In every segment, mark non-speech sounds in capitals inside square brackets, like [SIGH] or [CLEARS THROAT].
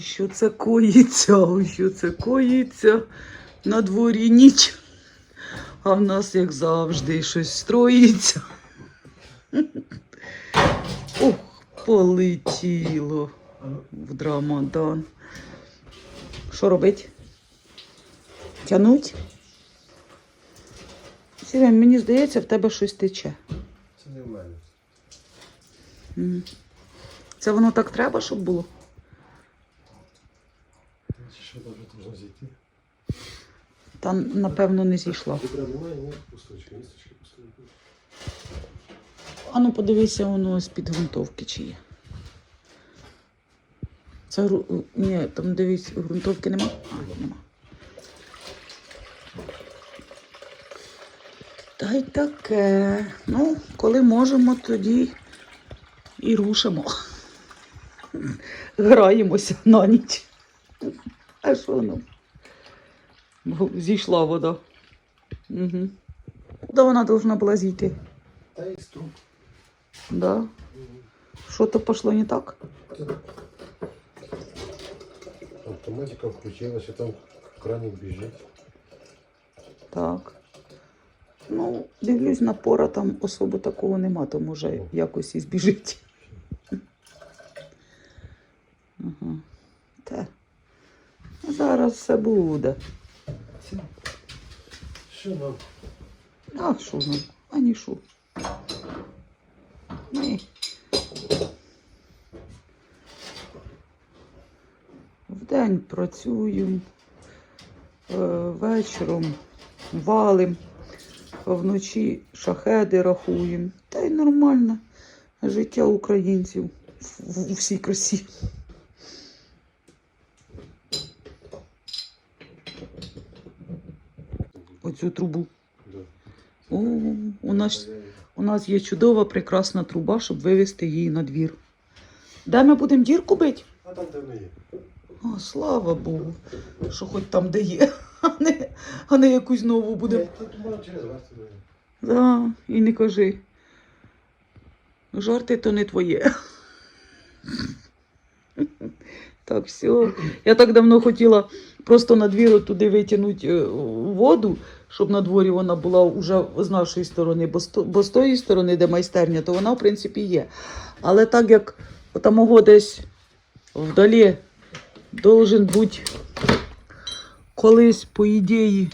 Що це коїться, що це коїться на дворі ніч. А в нас, як завжди, щось строїться. [LAUGHS] Ох, полетіло в драмадан. Що робить? Тянуть? Сірен, мені здається, в тебе щось тече. Це не в мене. Це воно так треба, щоб було? Що там можна зійти? Та, напевно, не зійшла. А ну подивися, воно з-під грунтовки чи є. Це гру- ні, там дивись, грунтовки нема? А, нема. Та й таке. Ну, коли можемо, тоді і рушимо. Граємося на ніч. А що? Бо Зійшла вода. Угу. Куди вона повинна була зійти? Та і струп. Да. Что-то пошло не так? Автоматика включилася, там краник біжить. Так. Ну, дивлюсь, напора там особо такого нема, то може якось і збіжить. Ага. Та. Зараз все буде. Що нам? А що нам? А ні що. Ні. Вдень працюємо, е, вечором валим, вночі шахеди рахуємо. Та й нормально. Життя українців у всій красі. Оцю трубу. Да. О, у нас У нас є чудова, прекрасна труба, щоб вивезти її на двір. Де ми будемо дірку бити? А там де ми є. О, слава Богу, що хоч там де є, [LAUGHS] а не, а не якусь нову туди. Да, і не кажи. Жарти то не твоє. [LAUGHS] Так, все. Я так давно хотіла просто на двір туди витягнути е, воду, щоб на дворі вона була вже з нашої сторони, бо з, бо з тої сторони, де майстерня, то вона, в принципі, є. Але так як там десь вдалі должен бути колись, по ідеї,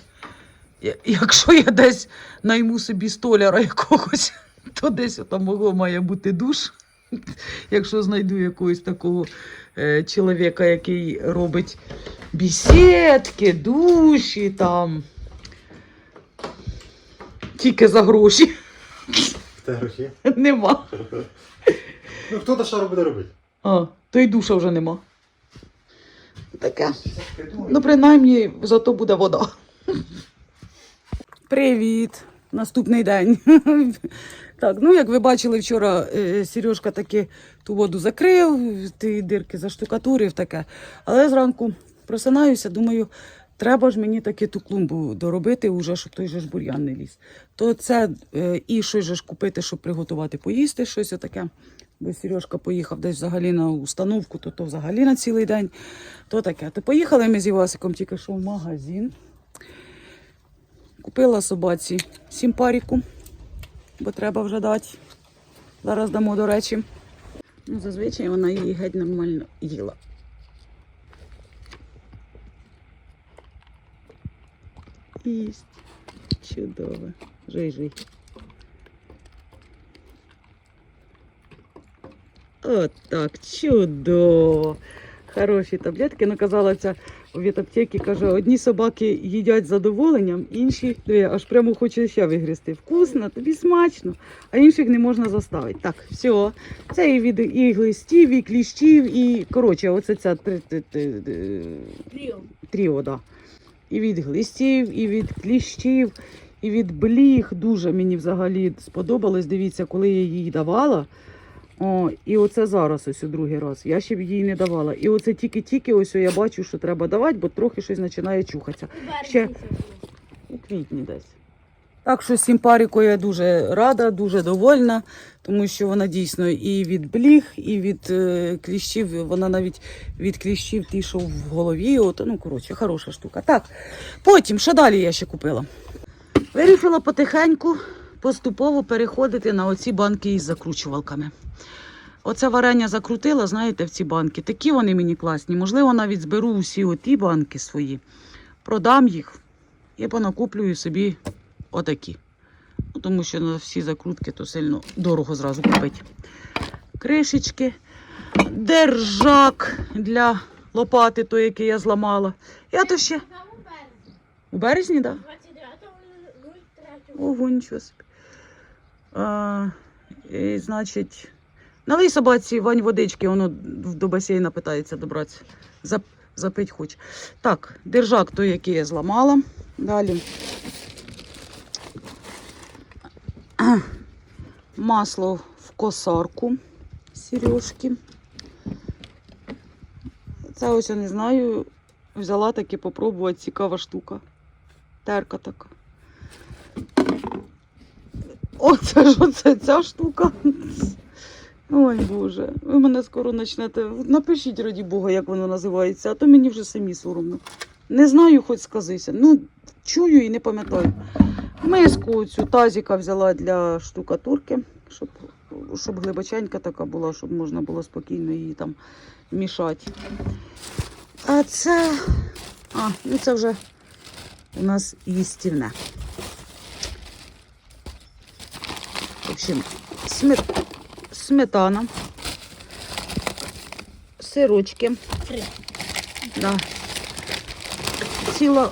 якщо я десь найму собі столяра якогось, [LAUGHS] то десь там має бути душ. [LAUGHS] Якщо знайду якогось такого е, чоловіка, який робить бісідки, душі там. Тільки за гроші Те гроші. нема. Ну хто то що буде робити? А, то й душа вже нема. Таке. Ну, принаймні, зато буде вода. Привіт! Наступний день. [LAUGHS] Так, ну як ви бачили вчора, е, Сережка таки ту воду закрив, ті дирки заштукатурив таке. Але зранку просинаюся, думаю, треба ж мені таки ту клумбу доробити, уже, щоб той же ж бур'ян не ліз. То це е, і щось же ж купити, щоб приготувати поїсти, щось отаке. Бо Сережка поїхав десь взагалі на установку, то, то взагалі на цілий день. То таке. То поїхали ми з Івасиком тільки що в магазин. Купила собаці сімпаріку, бо треба вже дати. Зараз дамо, до речі. Ну, зазвичай вона її геть нормально їла. Їсть. Чудово. Жий, жий. От так, чудово. Хороші таблетки. Ну, казала ця в ветаптекі, каже, одні собаки їдять з задоволенням, інші аж прямо хоче ще вигризти. Вкусно, тобі смачно, а інших не можна заставити. Так, все. Це і від і глистів, і кліщів, і коротше, оце ця Тріо. тріо, да. І від глистів, і від кліщів, і від бліг. Дуже мені взагалі сподобалось. Дивіться, коли я їй давала. О, і оце зараз ось у другий раз. Я ще б їй не давала. І оце тільки-тільки ось я бачу, що треба давати, бо трохи щось починає чухатися. Ще- У квітні десь. Так що сімпаріку я дуже рада, дуже довольна, тому що вона дійсно і від бліг, і від е, кліщів, вона навіть від кліщів ті, що в голові. От, ну, коротше, хороша штука. Так, потім, що далі я ще купила? Вирішила потихеньку, поступово переходити на оці банки із закручувалками. Оце варення закрутила, знаєте, в ці банки. Такі вони мені класні. Можливо, навіть зберу усі оті банки свої, продам їх і понакуплюю собі отакі. Ну, тому що на всі закрутки то сильно дорого зразу купити. Кришечки, держак для лопати, той, який я зламала. Я то ще у березні. так? 29.03. Ого, нічого собі. А, і, значить, налий собаці вань водички, воно до басейна питається добратися. Зап, запить хоче. Так, держак той, який я зламала. Далі. [CLEARS THROAT] Масло в косарку. Сережки. Це ось я не знаю. Взяла таки попробувати, цікава штука. Терка така. Оце ж оце ця штука. Ой Боже, ви мене скоро почнете. Напишіть, раді Бога, як воно називається, а то мені вже самі соромно. Не знаю, хоч сказися. Ну, чую і не пам'ятаю. Миску цю тазіка взяла для штукатурки, щоб, щоб глибоченька така була, щоб можна було спокійно її там мішати. А це. А, ну це вже у нас їстівне. В общем, смет... сметана, сирочки. Да. Ціла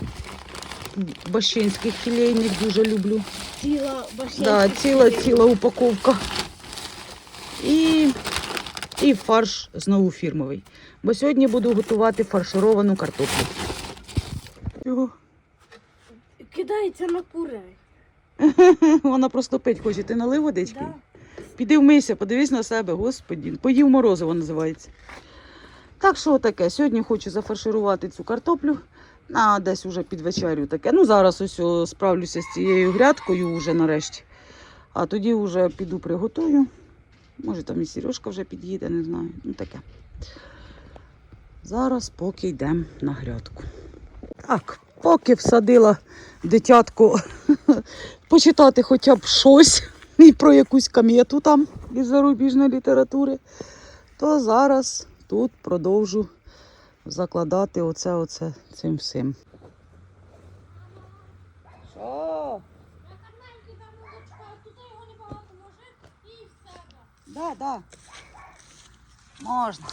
бащинських філейних дуже люблю. Ціла башня. Да, ціла ціла упаковка. І, і фарш знову фірмовий. Бо сьогодні буду готувати фаршировану картоплю. Його. Кидається на курей. [LAUGHS] Вона просто пить хоче. Ти налив водички? Да. Піди вмийся, подивись на себе, господі. Поїв морозиво називається. Так що таке? Сьогодні хочу зафарширувати цю картоплю. А десь уже під вечерю таке. Ну, зараз ось справлюся з цією грядкою вже нарешті. А тоді вже піду приготую. Може там і Сережка вже під'їде, не знаю. Ну таке. Зараз поки йдемо на грядку. Так, поки всадила дитятко [LAUGHS] почитати хоча б щось і про якусь кам'яту там із зарубіжної літератури, то зараз тут продовжу закладати оце, оце цим всім. Що? Да, да. Можна.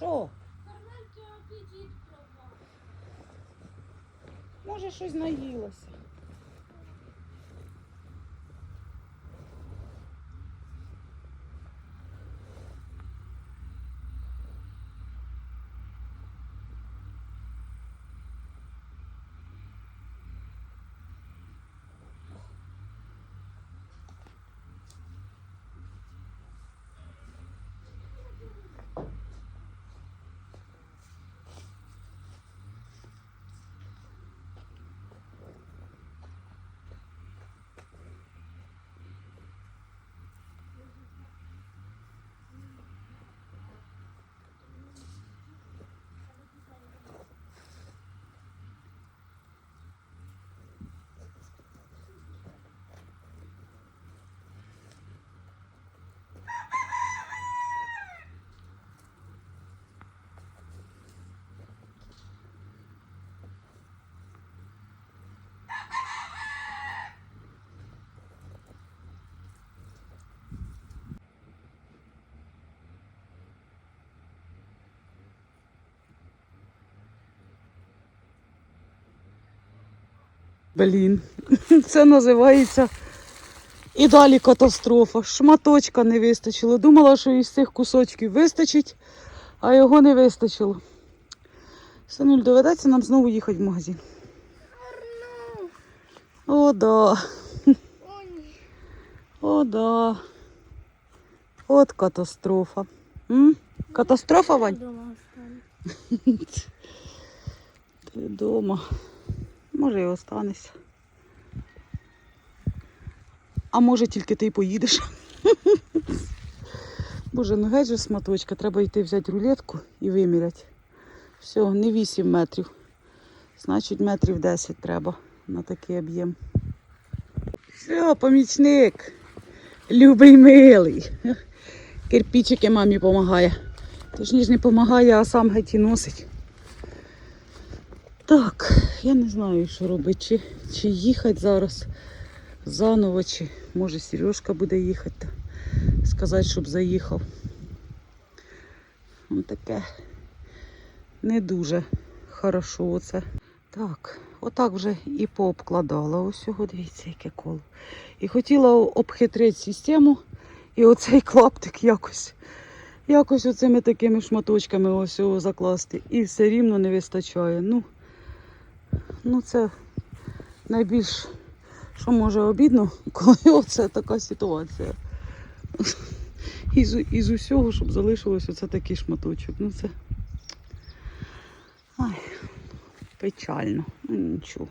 Що? Може, щось наїлося. Блін, [LAUGHS] це називається і далі катастрофа. Шматочка не вистачило. Думала, що із цих кусочків вистачить, а його не вистачило. Синуль, доведеться нам знову їхати в магазин. О, да. О, да. От катастрофа. М? Катастрофа, Вань? [LAUGHS] Ти вдома. Може і останешся. А може тільки ти й поїдеш. [LAUGHS] Боже, ну геть же сматочка, треба йти взяти рулетку і виміряти. Все, не 8 метрів. Значить, метрів 10 треба на такий об'єм. Все, помічник. Любий милий. Кирпичики мамі допомагає. Точніше не допомагає, а сам геть і носить. Так, я не знаю, що робити. Чи, чи їхати зараз заново, чи може Сережка буде їхати. Сказати, щоб заїхав. Ось таке не дуже хорошо оце. Так, отак вже і пообкладала. Ось його, дивіться, яке коло. І хотіла обхитрити систему і оцей клаптик якось. Якось оцими такими шматочками ось його закласти. І все рівно не вистачає. Ну, ну це найбільш, що може обідно, [LAUGHS] коли оце така ситуація. Із, із усього, щоб залишилось оце такий шматочок. Ну це. Ай, печально. Ну нічого.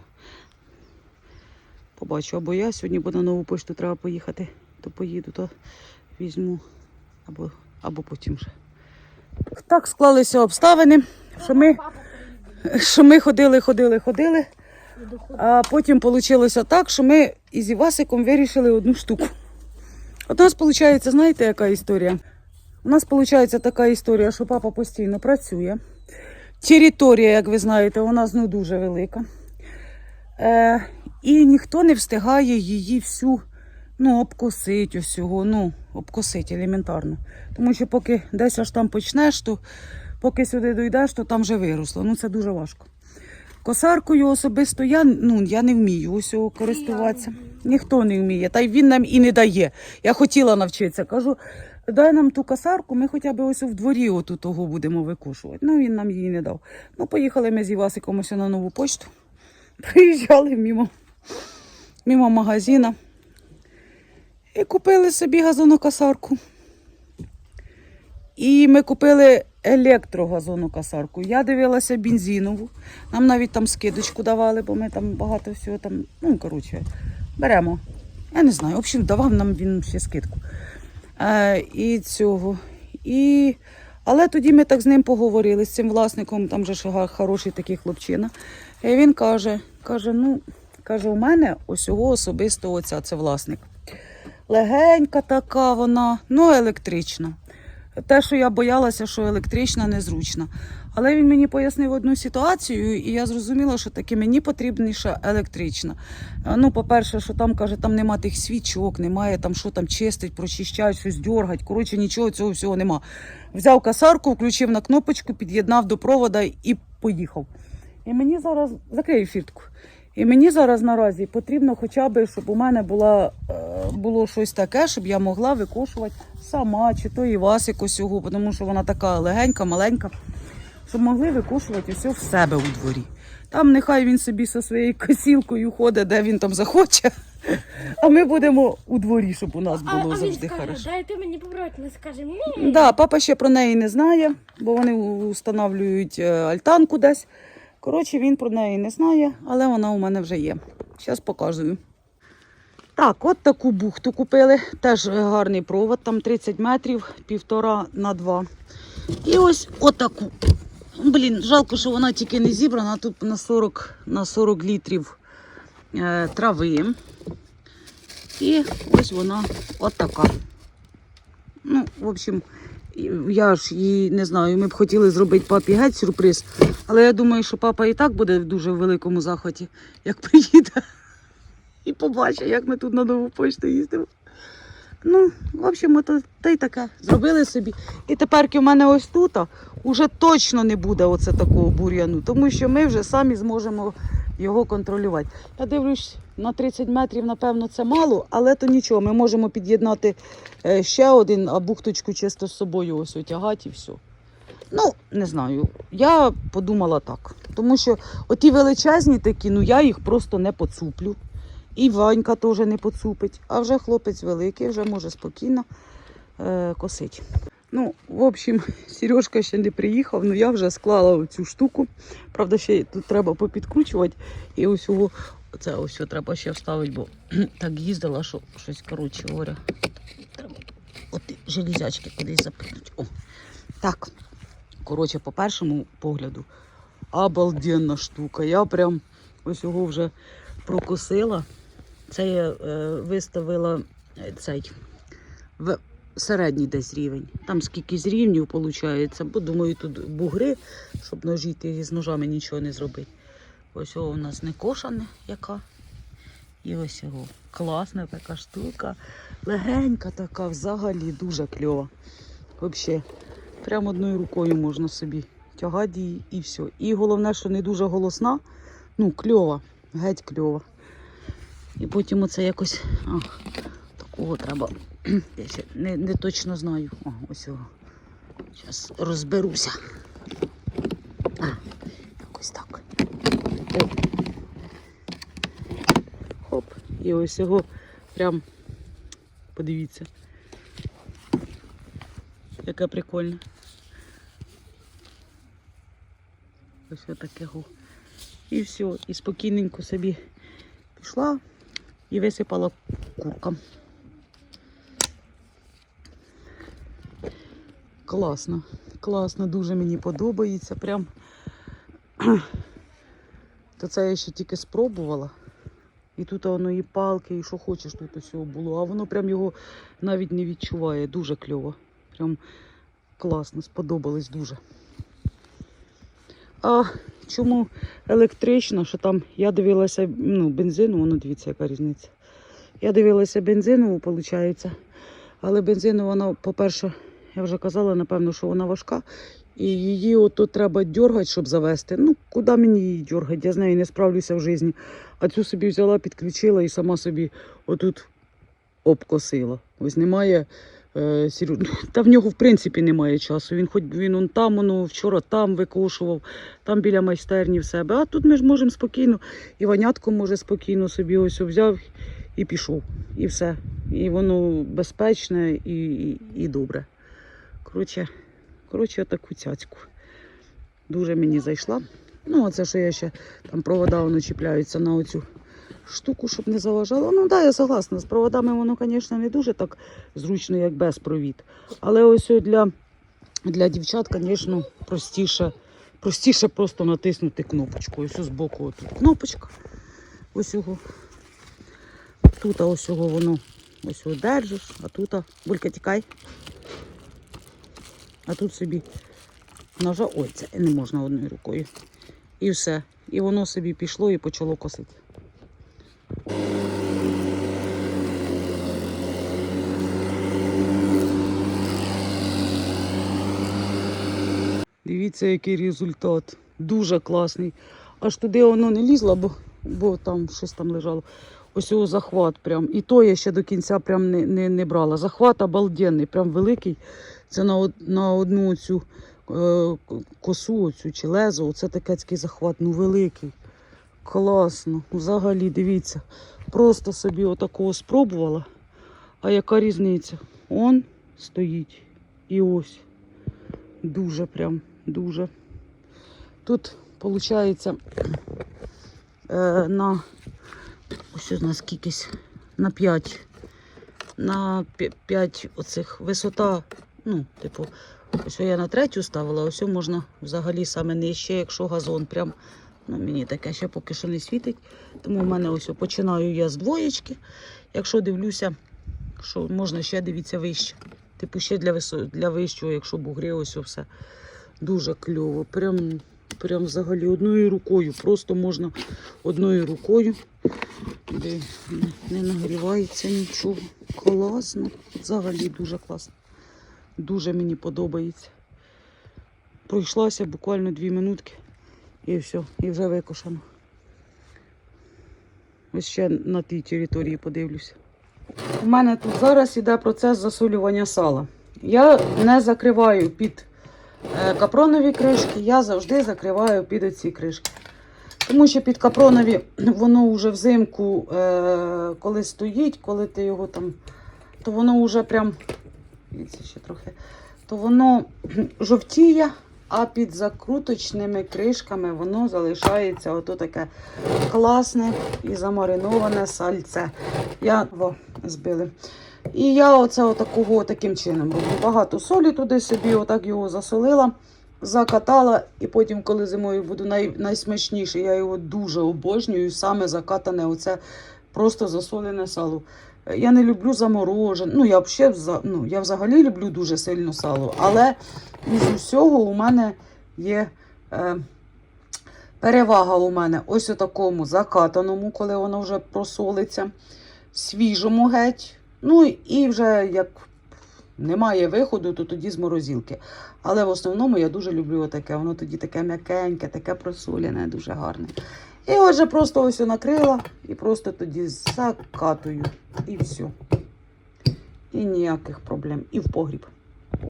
Побачу, або я сьогодні, бо на нову пошту треба поїхати, то поїду, то візьму, або, або потім вже. Так склалися обставини, що ми. Що ми ходили, ходили, ходили. А потім вийшло так, що ми із Івасиком вирішили одну штуку. От у нас виходить, знаєте, яка історія? У нас виходить така історія, що папа постійно працює. Територія, як ви знаєте, у нас ну дуже велика. Е, і ніхто не встигає її всю ну, обкосити усього, ну, обкосити елементарно. Тому що поки десь аж там почнеш, то поки сюди дійдеш, то там вже виросло. Ну це дуже важко. Косаркою особисто я, ну, я не вмію усього користуватися. Ніхто не вміє, та й він нам і не дає. Я хотіла навчитися. Кажу, дай нам ту косарку, ми хоча б ось в дворі оту того будемо викушувати. Ну, він нам її не дав. Ну, поїхали ми з Івасиком ось на нову почту. [LAUGHS] Приїжджали мимо, мимо магазина. І купили собі газонокосарку. І ми купили електрогазонокосарку. Я дивилася бензинову. Нам навіть там скидочку давали, бо ми там багато всього там. Ну, коротше, беремо. Я не знаю. В общем, давав нам він ще скидку. Е, і цього. І... Але тоді ми так з ним поговорили, з цим власником, там же хороший такий хлопчина. І він каже: каже, ну, каже, у мене усього особисто оця, це власник. Легенька така вона, ну електрична. Те, що я боялася, що електрична незручна. Але він мені пояснив одну ситуацію, і я зрозуміла, що таки мені потрібніша електрична. Е, Ну, по-перше, що там каже, там нема тих свічок, немає там, що там чистить, прочищають, щось дьоргать. Коротше, нічого цього всього нема. Взяв касарку, включив на кнопочку, під'єднав до провода і поїхав. І мені зараз закрию фіртку. І мені зараз наразі потрібно хоча б, щоб у мене була, е, було щось таке, щоб я могла викошувати сама, чи то і вас якось його, тому що вона така легенька, маленька, щоб могли викошувати все в себе у дворі. Там нехай він собі зі своєю косілкою ходить, де він там захоче. А ми будемо у дворі, щоб у нас А, було а він завжди скаже, хорошо. дайте мені побрати, не скаже ні. Да, папа ще про неї не знає, бо вони встановлюють е, альтанку десь. Коротше, він про неї не знає, але вона у мене вже є. Зараз показую. Так, от таку бухту купили. Теж гарний провод, там 30 метрів, півтора на два. І ось отаку. Блін, жалко, що вона тільки не зібрана. Тут на 40, на 40 літрів е, трави. І ось вона отака. Ну, в общем, я ж її не знаю, ми б хотіли зробити папі геть сюрприз, але я думаю, що папа і так буде в дуже великому захваті, як приїде і побачить, як ми тут на нову почту їздимо. Ну, в общем, ото та й таке. Зробили собі. І тепер у мене ось тут уже точно не буде оце такого бур'яну, тому що ми вже самі зможемо його контролювати. Я дивлюсь, на 30 метрів, напевно, це мало, але то нічого. Ми можемо під'єднати е, ще один, а бухточку чисто з собою ось отягати і все. Ну, не знаю. Я подумала так. Тому що оті величезні такі, ну я їх просто не поцуплю. І Ванька теж не поцупить. А вже хлопець великий, вже може спокійно е, косить. Ну, в общем, [LAUGHS] Сережка ще не приїхав, ну я вже склала цю штуку. Правда, ще тут треба попідкручувати. І ось це ось треба ще вставити, бо [CLEARS THROAT] так їздила, що щось, коротше говоря, треба от железячки кудись запихнути. О, так. Коротше, по першому погляду, обалденна штука. Я прям ось його вже прокусила. Це я е, виставила е, цей в середній десь рівень. Там скільки з рівнів виходить, бо думаю, тут бугри, щоб ножити з ножами нічого не зробити. Ось у нас не кошане яка. І ось його класна така штука. Легенька така, взагалі дуже кльова. Взагалі, прямо одною рукою можна собі тягати її і все. І головне, що не дуже голосна, ну, кльова, геть кльова. І потім оце якось. А, такого треба. [CLEARS THROAT] Я ще не, не точно знаю. О, ось його. Зараз розберуся. А, якось так. О. Хоп. І ось його прям подивіться. Яке прикольне. Ось отакого. І все. І спокійненько собі пішла і висипала куркам. Класно, класно, дуже мені подобається. Прям то це я ще тільки спробувала. І тут воно і палки, і що хочеш тут усього було. А воно прям його навіть не відчуває. Дуже кльово. Прям класно, сподобалось дуже. А чому електрично, що там я дивилася ну, бензину, воно дивіться, яка різниця. Я дивилася бензинову, виходить. Але бензину вона, по-перше, я вже казала, напевно, що вона важка. І її ото треба дергати, щоб завести. Ну, куди мені її дергати? Я з нею не справлюся в житті. А цю собі взяла, підключила і сама собі отут обкосила. Ось немає. Е, Сірю... Та в нього в принципі немає часу. Він хоч він он там, воно вчора там викошував, там біля майстерні в себе. А тут ми ж можемо спокійно, і ванятко може спокійно собі ось взяв і пішов. І все. І воно безпечне і, і, і добре. Коротше, коротше, таку цяцьку. Дуже мені зайшла. Ну, а це що я ще там провода воно чіпляються на оцю штуку, щоб не заважало. Ну, так, да, я согласна. З проводами воно, звісно, не дуже так зручно, як без провід. Але ось для, для дівчат, звісно, простіше, простіше просто натиснути кнопочку. Ось з боку тут кнопочка. Ось його. Тут ось його воно ось його держиш, а тут булька тікай. А тут собі ножа, ой, це не можна одною рукою. І все. І воно собі пішло і почало косити. Дивіться, який результат. Дуже класний. Аж туди воно не лізло, бо, бо там щось там лежало. Ось його захват прям. І то я ще до кінця прям не, не, не брала. Захват обалденний, прям великий. Це на, на одну цю е, косу, оцю чи лезо. Оце такецький захват, ну великий. Класно. Взагалі, дивіться. Просто собі отакого спробувала. А яка різниця? Он стоїть. І ось. Дуже прям, дуже. Тут, виходить, е, на ось у нас кількість на 5. На 5 оцих висота, ну, типу, ось я на третю ставила, ось можна взагалі саме нижче, якщо газон прям. Ну, мені таке ще поки що не світить. Тому в мене ось починаю я з двоєчки. Якщо дивлюся, що можна ще дивіться вище. Типу ще для висо... для вищого, якщо бугри, ось все дуже кльово. Прям, прям взагалі одною рукою. Просто можна одною рукою, де не нагрівається нічого. Класно. Взагалі дуже класно. Дуже мені подобається. Пройшлася буквально дві минутки і все, і вже викошено. Ось ще на тій території подивлюся. У мене тут зараз іде процес засолювання сала. Я не закриваю під е, капронові кришки, я завжди закриваю під оці кришки. Тому що під капронові воно вже взимку, е, коли стоїть, коли ти його там, то воно вже прям, дивіться ще трохи, то воно [CLEARS THROAT] жовтіє, а під закруточними кришками воно залишається ото таке класне і замариноване сальце. Я во, збили. І я оце отакого таким чином роблю. Багато солі туди собі, отак його засолила, закатала, і потім, коли зимою буду най, найсмачніше, я його дуже обожнюю, саме закатане, оце просто засолене сало. Я не люблю заморожене. Ну, я взагалі, ну, я взагалі люблю дуже сильно сало, але із усього у мене є е, перевага у мене ось у такому закатаному, коли воно вже просолиться, свіжому геть. Ну і вже як немає виходу, то тоді з морозилки. Але в основному я дуже люблю отаке. Воно тоді таке м'якеньке, таке просолене, дуже гарне. І отже, просто ось накрила і просто тоді закатую. І все. І ніяких проблем. І в погріб.